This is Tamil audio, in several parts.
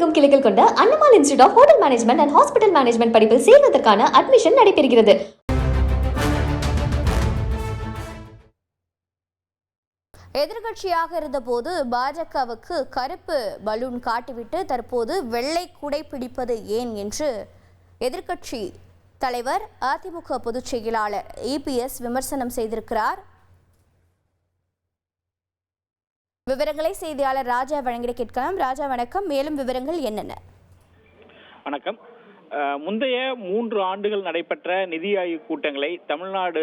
எங்கும் கிளைகள் கொண்ட Annamal institute of hotel management and hospital management படிப்பில் சேர்வதற்கான அட்மிஷன் நடைபெறுகிறது. எதிர்கட்சியாக இருந்தபோது பாஜகவுக்கு கருப்பு பலூன் காட்டிவிட்டு தற்போது வெள்ளை குடை பிடிப்பது ஏன் என்று எதிர்கட்சி தலைவர் அதிமுக பொதுச் செயலாளர் இபிஎஸ் விமர்சனம் செய்திருக்கிறார். விவரங்களை செய்தியாளர் ராஜா வழங்கிட கேட்கலாம். ராஜா வணக்கம். மேலும் விவரங்கள் என்னென்ன? வணக்கம். முந்தைய மூன்று ஆண்டுகள் நடைபெற்ற நிதி ஆய்வு கூட்டங்களை தமிழ்நாடு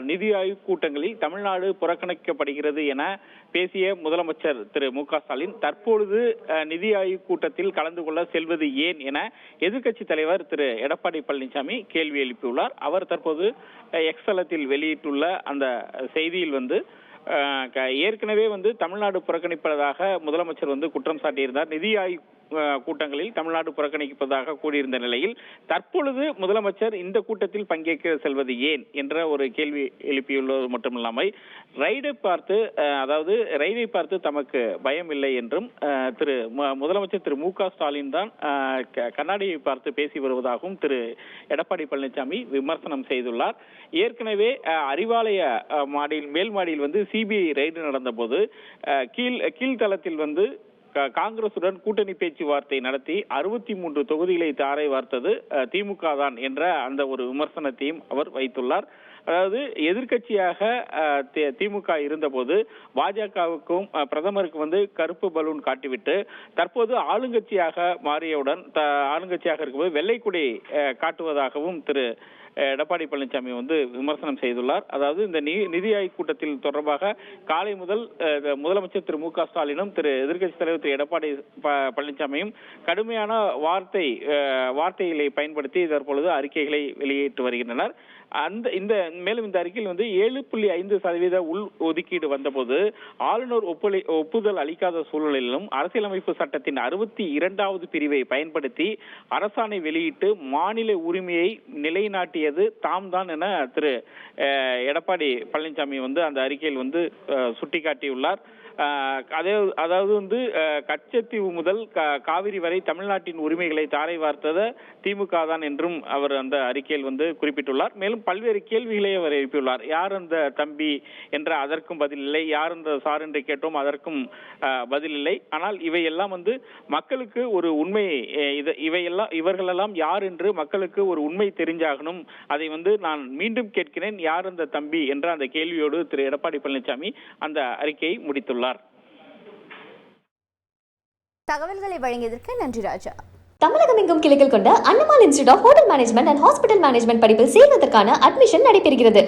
நிதி ஆய்வு கூட்டங்களில் தமிழ்நாடு புறக்கணிக்கப்படுகிறது என பேசிய முதலமைச்சர் திரு. மு. க. ஸ்டாலின் தற்பொழுது நிதி ஆய்வு கூட்டத்தில் கலந்து கொள்ள செல்வது ஏன் என எதிர்க்கட்சி தலைவர் திரு. எடப்பாடி பழனிசாமி கேள்வி எழுப்பியுள்ளார். அவர் தற்போது எக்ஸலத்தில் வெளியிட்டுள்ள அந்த செய்தியில் வந்து ஏற்கனவே வந்து தமிழ்நாடு புறக்கணிப்பதாக முதலமைச்சர் வந்து குற்றம் சாட்டியிருந்தார். நிதி ஆய்வு கூட்டங்களில் தமிழ்நாடு புறக்கணிப்பதாக கூறியிருந்த நிலையில் தற்பொழுது முதலமைச்சர் இந்த கூட்டத்தில் பங்கேற்க செல்வது ஏன் என்ற ஒரு கேள்வி எழுப்பியுள்ளது மட்டுமில்லாமல் ரைடை பார்த்து அதாவது ரயிலை பார்த்து தமக்கு பயம் இல்லை என்றும் திரு முதலமைச்சர் திரு மு க ஸ்டாலின் தான் கண்ணாடியை பார்த்து பேசி வருவதாகவும் திரு எடப்பாடி பழனிசாமி விமர்சனம் செய்துள்ளார். ஏற்கனவே அறிவாலய மாடியில் மேல் மாடியில் வந்து சிபிஐ ரைடு நடந்தபோது கீழ் கீழ்த்தளத்தில் வந்து காங்கிரசுடன் கூட்டணி பேச்சுவார்த்தை நடத்தி அறுபத்தி மூன்று தொகுதிகளை தாரை வார்த்தது திமுக தான் என்ற அந்த ஒரு விமர்சனத்தையும் அவர் வைத்துள்ளார். அதாவது எதிர்க்கட்சியாக தி- திமுக இருந்தபோது பாஜகவுக்கும் பிரதமருக்கு வந்து கருப்பு பலூன் காட்டிவிட்டு தற்போது ஆளுங்கட்சியாக மாறியவுடன் த- ஆளுங்கட்சியாக இருக்கும்போது வெள்ளைக்குடி அஹ், காட்டுவதாகவும் திரு எடப்பாடி பழனிசாமி வந்து விமர்சனம் செய்துள்ளார். அதாவது இந்த நிதி ஆய்வு கூட்டத்தில் தொடர்பாக காலை முதல் முதலமைச்சர் திரு மு க ஸ்டாலினும் திரு எதிர்க்கட்சி தலைவர் திரு எடப்பாடி பழனிசாமியும் கடுமையான வார்த்தை வார்த்தைகளை பயன்படுத்தி தற்பொழுது அறிக்கைகளை வெளியிட்டு வருகின்றனர். அந்த இந்த மேலும் இந்த அறிக்கையில் வந்து ஏழு புள்ளி ஐந்து சதவீத உள் ஒதுக்கீடு வந்தபோது ஆளுநர் ஒப்புளி ஒப்புதல் அளிக்காத சூழலிலும் அரசியலமைப்பு சட்டத்தின் அறுபத்தி இரண்டாவது பிரிவை பயன்படுத்தி அரசாணை வெளியிட்டு மாநில உரிமையை நிலைநாட்டிய நிலைநாட்டியது தாம் தான் என திரு எடப்பாடி பழனிசாமி வந்து அந்த அறிக்கையில் வந்து சுட்டிக்காட்டியுள்ளார். அதே அதாவது வந்து கச்சத்தீவு முதல் காவிரி வரை தமிழ்நாட்டின் உரிமைகளை தாரை வார்த்தத திமுக தான் என்றும் அவர் அந்த அறிக்கையில் வந்து குறிப்பிட்டுள்ளார். மேலும் பல்வேறு கேள்விகளை அவர் எழுப்பியுள்ளார். யார் அந்த தம்பி என்ற அதற்கும் பதில் இல்லை. யார் அந்த சார் என்று கேட்டோம் அதற்கும் பதில் இல்லை. ஆனால் இவையெல்லாம் வந்து மக்களுக்கு ஒரு உண்மை இவையெல்லாம் இவர்களெல்லாம் யார் என்று மக்களுக்கு ஒரு உண்மை தெரிஞ்சாகணும். அதை வந்து நான் மீண்டும் கேட்கிறேன். யார் அந்த தம்பி என்ற அந்த கேள்வியோடு திரு. எடப்பாடி பழனிசாமி அந்த அறிக்கையை முடித்துள்ளார். தகவல்களை வழங்கியதற்கு நன்றி ராஜா. தமிழகம் எங்கும் கிளைகள் கொண்ட Annamal institute of hotel management and hospital management படிப்பில் சேர்வதற்கான அட்மிஷன் நடைபெறுகிறது.